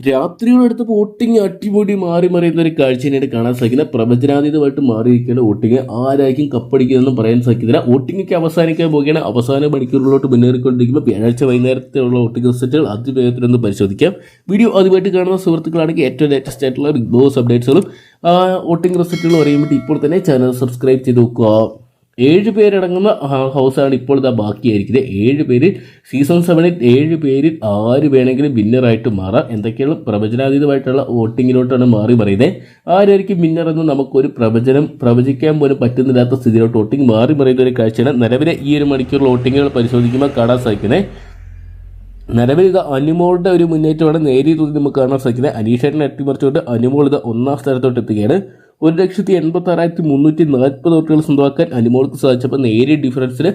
രാത്രിയോടടുത്ത് voting അടിപൊളി മാറി മറിയുന്ന ഒരു കാഴ്ചയാണ് കാണാൻ സാധിക്കുന്നത് പ്രവചനാതീതമായിട്ട് മാറിയിരിക്കുന്ന വോട്ടിംഗ് ആരായിരിക്കും കപ്പടിക്കുന്നതെന്നും പറയാൻ സാധിക്കുന്നില്ല. വോട്ടിംഗ് അവസാനിക്കാൻ പോവുകയാണ്. അവസാന മണിക്കൂറുകളിലോട്ട് മുന്നേറിക്കൊണ്ടിരിക്കുമ്പോൾ വ്യാഴാഴ്ച വൈകുന്നേരത്തെയുള്ള വോട്ടിംഗ് റിസൾട്ടുകൾ അതിവേഗത്തിലൊന്ന് പരിശോധിക്കാം. വീഡിയോ ആദ്യമായിട്ട് കാണുന്ന സുഹൃത്തുക്കളാണെങ്കിൽ ഏറ്റവും ലേറ്റസ്റ്റ് ആയിട്ടുള്ള ബിഗ് ബോസ് അപ്ഡേറ്റ്സുകളും വോട്ടിംഗ് അറിയാൻ വേണ്ടി ഇപ്പോൾ തന്നെ ചാനൽ സബ്സ്ക്രൈബ് ചെയ്ത് നോക്കുക. ഏഴ് പേരടങ്ങുന്ന ഹൗസാണ് ഇപ്പോൾ ഇതാ ബാക്കിയായിരിക്കുന്നത്. ഏഴ് പേര് സീസൺ സെവനിൽ ഏഴ് പേരിൽ ആര് വേണമെങ്കിലും വിന്നറായിട്ട് മാറാം. എന്തൊക്കെയാണ് പ്രവചനാതീതമായിട്ടുള്ള വോട്ടിങ്ങിലോട്ടാണ് മാറി പറയുന്നത്. ആരായിരിക്കും വിന്നർ എന്ന് നമുക്കൊരു പ്രവചനം പ്രവചിക്കാൻ പോലും പറ്റുന്നില്ലാത്ത സ്ഥിതിയിലോട്ട് വോട്ടിംഗ് മാറി പറയുന്ന ഒരു കാഴ്ചയാണ്. നിലവിലെ ഈ ഒരു മണിക്കൂർ വോട്ടിങ്ങുകൾ പരിശോധിക്കുമ്പോൾ കാണാൻ സാധിക്കുന്നത് നിലവിൽ ഇത് അനുമോളുടെ ഒരു മുന്നേറ്റമാണ് നേരിയ തോതിൽ നമുക്ക് കാണാൻ സാധിക്കുന്നത്. അനീഷേട്ടനെ അട്ടിമറിച്ചുകൊണ്ട് അനുമോൾ ഇത് ഒന്നാം സ്ഥാനത്തോട്ട് എത്തുകയാണ് ഒരു ലക്ഷത്തി എൺപത്തി ആറായിരത്തി മുന്നൂറ്റി നാൽപ്പത് വോട്ടുകൾ സ്വന്തമാക്കാൻ അനുമോൾക്ക് സാധിച്ചപ്പോൾ നേരിയ ഡിഫറൻസിൽ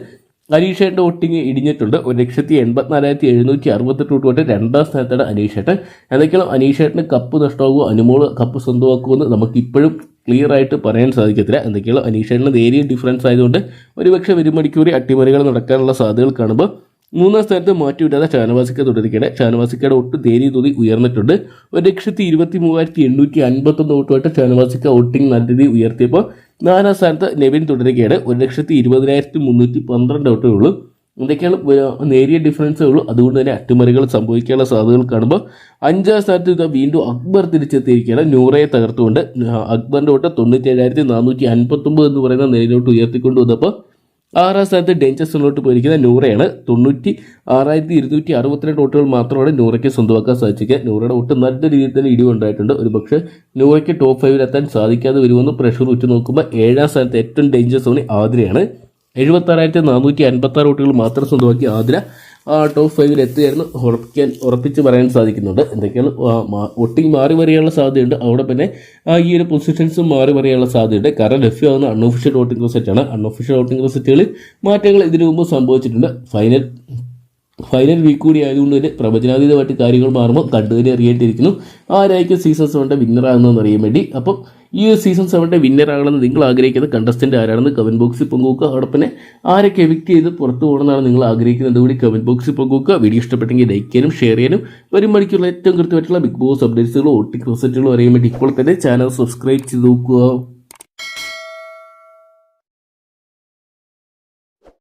അനീഷേട്ടന്റെ വോട്ടിംഗ് ഇടിഞ്ഞിട്ടുണ്ട്. ഒരു ലക്ഷത്തി എൺപത്തിനാലായിരത്തി എഴുന്നൂറ്റി അറുപത്തെട്ട് വോട്ട് കൊണ്ട് രണ്ടാം സ്ഥാനത്താണ് അനീഷേട്ടൻ. എന്തൊക്കെയാണ് അനീഷേട്ടന് കപ്പ് നഷ്ടമാകുമോ അനുമോൾ കപ്പ് സ്വന്തമാക്കുമോ എന്ന് നമുക്ക് ഇപ്പോഴും ക്ലിയർ ആയിട്ട് പറയാൻ സാധിക്കത്തില്ല. എന്തൊക്കെയാണ് അനീഷേട്ടന് നേരിയ ഡിഫറൻസ് ആയതുകൊണ്ട് ഒരുപക്ഷെ ഒരു മണിക്കൂറി അട്ടിമറികൾ നടക്കാനുള്ള സാധ്യതകൾ കാണുമ്പോൾ മൂന്നാം സ്ഥാനത്ത് മാറ്റിവിടാതെ ഷാനവാസിക്ക തുടരുകയാണ്. ഷാനവാസിക്കയുടെ ഒട്ട് നേരിയ തോതി ഉയർന്നിട്ടുണ്ട്. ഒരു ലക്ഷത്തി ഇരുപത്തി മൂവായിരത്തി എണ്ണൂറ്റി അൻപത്തൊന്ന് വോട്ടുമായിട്ട് ഷാനവാസിക്ക വോട്ടിംഗ് നല്ല രീതിയിൽ ഉയർത്തിയപ്പോൾ നാലാം സ്ഥാനത്ത് നെവിൻ തുടരുകയാണ്. ഒരു ലക്ഷത്തി ഇരുപതിനായിരത്തി മുന്നൂറ്റി പന്ത്രണ്ട് വോട്ടേ ഉള്ളൂ. എന്തൊക്കെയാണ് നേരിയ ഡിഫറൻസേ ഉള്ളൂ. അതുകൊണ്ട് തന്നെ അട്ടിമറികൾ സംഭവിക്കാനുള്ള സാധ്യതകൾ കാണുമ്പോൾ അഞ്ചാം സ്ഥാനത്ത് ഇത് വീണ്ടും അക്ബർ തിരിച്ചെത്തിയിരിക്കുകയാണ്. നൂറയെ തകർത്തുകൊണ്ട് അക്ബറിന്റെ വോട്ട് തൊണ്ണൂറ്റി ഏഴായിരത്തി നാനൂറ്റി അൻപത്തൊമ്പത് എന്ന് പറയുന്ന നിലയിലോട്ട് ഉയർത്തിക്കൊണ്ട് വന്നപ്പോൾ ആറാം സ്ഥാനത്ത് ഡേഞ്ചർ സോണിലോട്ട് പോയിരിക്കുന്ന നൂറയാണ്. തൊണ്ണൂറ്റി ആറായിരത്തി ഇരുന്നൂറ്റി അറുപത്തിരണ്ട് വോട്ടുകൾ മാത്രമാണ് നൂറയ്ക്ക് സ്വന്തമാക്കാൻ സാധിച്ചത്. നൂറയുടെ വോട്ട് നല്ല രീതിയിൽ തന്നെ ഇടിവ് ഉണ്ടായിട്ടുണ്ട്. ഒരു പക്ഷേ നൂറയ്ക്ക് ടോപ്പ് ഫൈവിൽ എത്താൻ സാധിക്കാതെ വരുമെന്ന് പ്രഷർ ഉറ്റുനോക്കുമ്പോൾ ഏഴാം സ്ഥാനത്ത് ഏറ്റവും ഡേഞ്ചർ സോണി ആതിരയാണ്. എഴുപത്താറായിരത്തി നാനൂറ്റി അൻപത്തി ആറ് വോട്ടുകൾ മാത്രം സ്വന്തമാക്കി ആതിര. ടോപ്പ് ഫൈവിൽ എത്തുകയായിരുന്നു ഉറപ്പിക്കാൻ ഉറപ്പിച്ച് പറയാൻ സാധിക്കുന്നുണ്ട്. എന്തൊക്കെയാണ്? വോട്ടിംഗ് മാറി മറിയാനുള്ള സാധ്യതയുണ്ട്. അവിടെ പിന്നെ ഈ ഒരു പൊസിഷൻസും മാറി മറിയാനുള്ള സാധ്യതയുണ്ട്. കാരണം ലഭ്യമാകുന്ന അൺഒഫീഷ്യൽ വോട്ടിംഗ് റിസൾട്ടാണ് അൺഒഫീഷ്യൽ വോട്ടിംഗ് റിസൾട്ടുകളിൽ മാറ്റങ്ങൾ ഇതിനു മുമ്പ് സംഭവിച്ചിട്ടുണ്ട്. ഫൈനൽ ഫൈനൽ വീക്ക് കൂടി ആയതുകൊണ്ട് തന്നെ പ്രവചനാതീതമായിട്ട് കാര്യങ്ങൾ മാറുമ്പോൾ കണ്ടു തന്നെ അറിയേണ്ടിയിരിക്കുന്നു. ആരായിരിക്കും സീസൺ സെവന്റെ വിന്നർ ആകുന്നതെന്ന് അറിയാൻ വേണ്ടി. അപ്പം ഈ ഒരു സീസൺ സെവന്റെ വിന്നർ ആകണമെന്ന് നിങ്ങൾ ആഗ്രഹിക്കുന്ന കണ്ടസ്റ്റന്റ് ആരാണെന്ന് കമന്റ് ബോക്സിൽ പങ്കുവെക്കുക. അതോടൊപ്പം ആരൊക്കെ എവിക്റ്റ് ചെയ്ത് പുറത്തു പോകണമെന്നാണ് നിങ്ങൾ ആഗ്രഹിക്കുന്നത്. കൂടി കമന്റ് ബോക്സിൽ പങ്കുവെക്കുക. വീഡിയോ ഇഷ്ടപ്പെട്ടെങ്കിൽ ലൈക്ക് ചെയ്യാനും ഷെയർ ചെയ്യാനും വരും മണിക്കുള്ള ഏറ്റവും കൃത്യമായിട്ടുള്ള ബിഗ് ബോസ് അപ്ഡേറ്റ്സുകളും ഒട്ടിക് റിസൾട്ടുകളും അറിയാൻ വേണ്ടി ഇപ്പോൾ തന്നെ ചാനൽ സബ്സ്ക്രൈബ് ചെയ്ത് നോക്കുക.